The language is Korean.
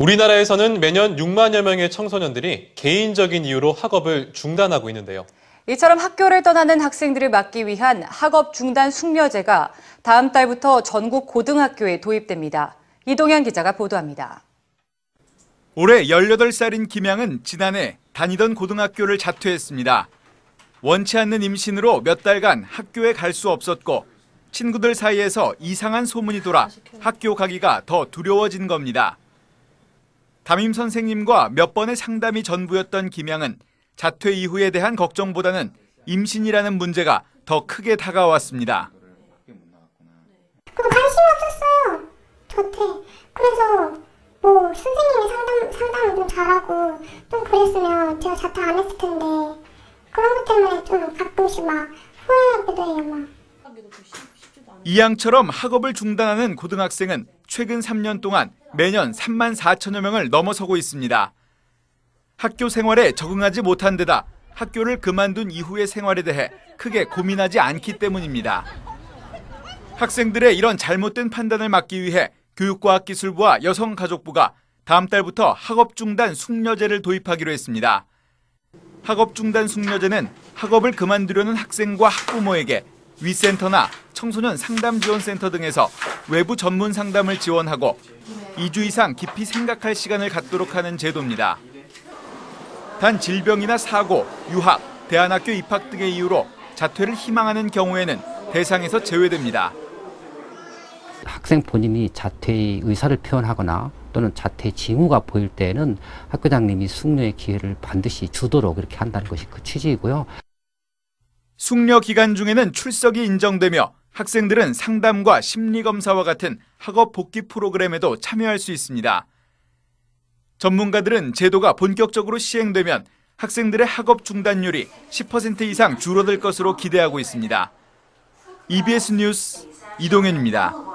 우리나라에서는 매년 6만여 명의 청소년들이 개인적인 이유로 학업을 중단하고 있는데요. 이처럼 학교를 떠나는 학생들을 막기 위한 학업 중단 숙려제가 다음 달부터 전국 고등학교에 도입됩니다. 이동현 기자가 보도합니다. 올해 18살인 김양은 지난해 다니던 고등학교를 자퇴했습니다. 원치 않는 임신으로 몇 달간 학교에 갈 수 없었고 친구들 사이에서 이상한 소문이 돌아 학교 가기가 더 두려워진 겁니다. 담임 선생님과 몇 번의 상담이 전부였던 김양은 자퇴 이후에 대한 걱정보다는 임신이라는 문제가 더 크게 다가왔습니다. 그거 관심이 없었어요. 저한테. 그래서 뭐 선생님이 상담, 상담을 좀 잘하고 좀 그랬으면 제가 자퇴 안 했을 텐데 그런 것 때문에 좀 가끔씩 막 후회하기도 해요. 막. 이양처럼 학업을 중단하는 고등학생은 최근 3년 동안 매년 3만 4천여 명을 넘어서고 있습니다. 학교 생활에 적응하지 못한 데다 학교를 그만둔 이후의 생활에 대해 크게 고민하지 않기 때문입니다. 학생들의 이런 잘못된 판단을 막기 위해 교육과학기술부와 여성가족부가 다음 달부터 학업 중단 숙려제를 도입하기로 했습니다. 학업 중단 숙려제는 학업을 그만두려는 학생과 학부모에게 위센터나 청소년 상담 지원센터 등에서 외부 전문 상담을 지원하고 2주 이상 깊이 생각할 시간을 갖도록 하는 제도입니다. 단 질병이나 사고, 유학, 대안학교 입학 등의 이유로 자퇴를 희망하는 경우에는 대상에서 제외됩니다. 학생 본인이 자퇴의 의사를 표현하거나 또는 자퇴 징후가 보일 때는 학교장님이 숙려의 기회를 반드시 주도록 이렇게 한다는 것이 그 취지이고요. 숙려 기간 중에는 출석이 인정되며 학생들은 상담과 심리검사와 같은 학업 복귀 프로그램에도 참여할 수 있습니다. 전문가들은 제도가 본격적으로 시행되면 학생들의 학업 중단율이 10% 이상 줄어들 것으로 기대하고 있습니다. EBS 뉴스 이동현입니다.